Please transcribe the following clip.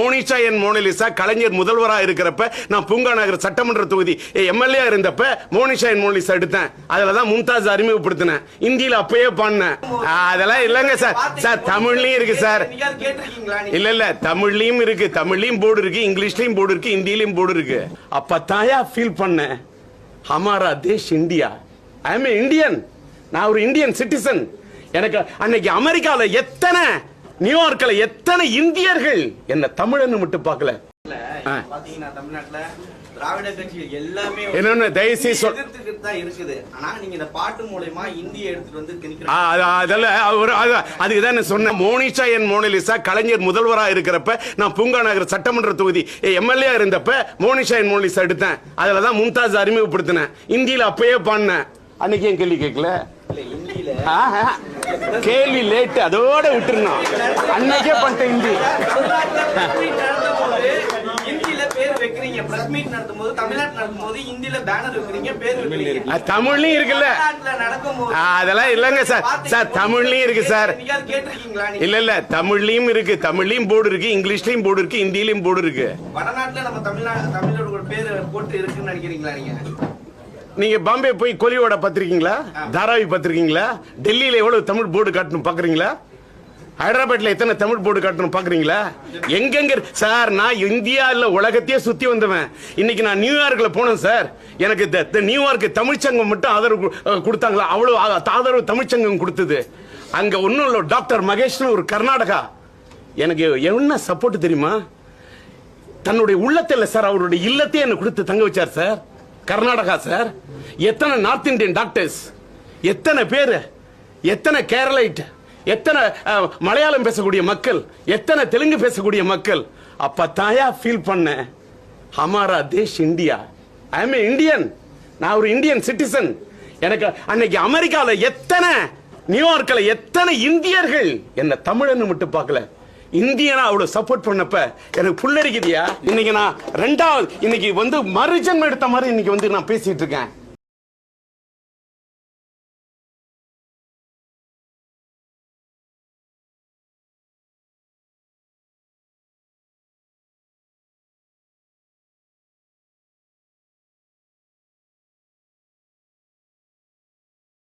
மோனிஷா என் Mona Lisa கலைஞர் முதல்வரா இருக்கிறப்ப நான் பூங்கா நகர் சட்டமன்ற தொகுதி எம்எல்ஏ இருந்தப்ப மோனிஷா என் மோனலிசா எடுத்தேன். அதுல தான் மும்தாஸ் அறிமுகப்படுத்தினேன். இந்தியில அப்பயே பாடினேன் ஆ, அதெல்லாம் இல்லைங்க சார். சார் தமிழ்லயும் இருக்கு சார்? இல்ல இல்ல. தமிழ்லயும் இருக்கு. தமிழ்லயும் போர்டு இருக்கு. இங்கிலீஷ்லயும் போர்டு இருக்கு. ஹிந்திலயும் போர்டு இருக்கு. அப்ப தாயா ஃபீல் பண்ணேன். ஹமாரா தேஷ் இந்தியா. ஐ எம் இந்தியன் நான் ஒரு இந்தியன் சிட்டிசன் எனக்கு அன்னைக்கு அமெரிக்கால எத்தனை நியூயார்க்ல எத்தனை இந்தியர்கள்? என்ன தமிழன்னு மட்டும் பார்க்கல. மோனிஷா கலைஞர் முதல்வரா இருக்கிறப்ப நான் பூங்கா நகர் சட்டமன்ற தொகுதி எம்எல்ஏ இருந்தப்ப மோனிஷா என் மோனலிசா எடுத்தேன். அதுல தான் மும்தாஸ் அறிமுகப்படுத்தினேன். இந்தியில அப்பயே பாடினேன். அன்னைக்கு என் கேள்வி கேட்கல. கேள்வி லேட் அதோட விட்டுருந்தோம் அன்னைக்கே வைக்கிறீங்க அது தமிழ்லயும் இருக்குல்ல. அதெல்லாம் இல்லைங்க சார். சார் தமிழ்லயும் இருக்கு சார்? இல்ல இல்ல தமிழ்லயும் இருக்கு. தமிழ்லயும் போர்டு இருக்கு இங்கிலீஷ்லயும் போர்டு இருக்கு ஹிந்திலயும் போர்டு இருக்கு. வடநாட்டுல நம்ம தமிழ்நாடு தமிழரோட பேர் போட்டு இருக்குன்னு நினைக்கிறீங்களா நீங்க? நீங்க பாம்பே போய் கொலியோட பார்த்திருக்கீங்களா? தாராவி பார்த்திருக்கீங்களா? டெல்லியில எவ்வளவு தமிழ் போர்டு காட்டணும் பாக்குறீங்களா ஹைதராபாத்ல எத்தனை தமிழ் போர்டு காட்டணும் பாக்குறீங்களா எங்கெங்க சார் நான் இந்தியா இல்ல உலகத்தையே சுத்தி வந்தவன். இன்னைக்கு நான் நியூயார்க்ல போனேன் சார். எனக்கு நியூயார்க் தமிழ்ச்சங்கம் மட்டும் ஆதரவு கொடுத்தாங்களா? அவ்வளவு ஆதரவு தமிழ்ச்சங்கம் கொடுத்தது. அங்க ஒன்றும் இல்லை டாக்டர் மகேஷ்னு ஒரு கர்நாடகா. எனக்கு என்ன சப்போர்ட் தெரியுமா? தன்னுடைய உள்ளத்தில் சார் அவருடைய இல்லத்தையே எனக்கு கொடுத்து தங்க வச்சார் சார். கர்நாடகா சார். எத்தனை நார்த் இந்தியன் டாக்டர்ஸ் எத்தனை பேர் எத்தனை கேரளைட் எத்தனை மலையாளம் பேசக்கூடிய மக்கள் எத்தனை தெலுங்கு பேசக்கூடிய மக்கள். அப்ப தாயா ஃபீல் பண்ணேன். ஹமாரா தேஷ் இந்தியா. ஐ எம் இந்தியன் நான் ஒரு இந்தியன் சிட்டிசன் எனக்கு அன்னைக்கு அமெரிக்காவில் எத்தனை நியூயார்க்கில் எத்தனை இந்தியர்கள் என்ன தமிழன்னு மட்டும் பார்க்கல. இந்தியனா அவ்வளவு சப்போர்ட் பண்ணப்ப எனக்கு புள்ளரிக்குதியா இன்னைக்கு நான் ரெண்டாவது இன்னைக்கு வந்து மறுஜன்மம் எடுத்த மாதிரி இன்னைக்கு வந்து நான் பேசிட்டு இருக்கேன்.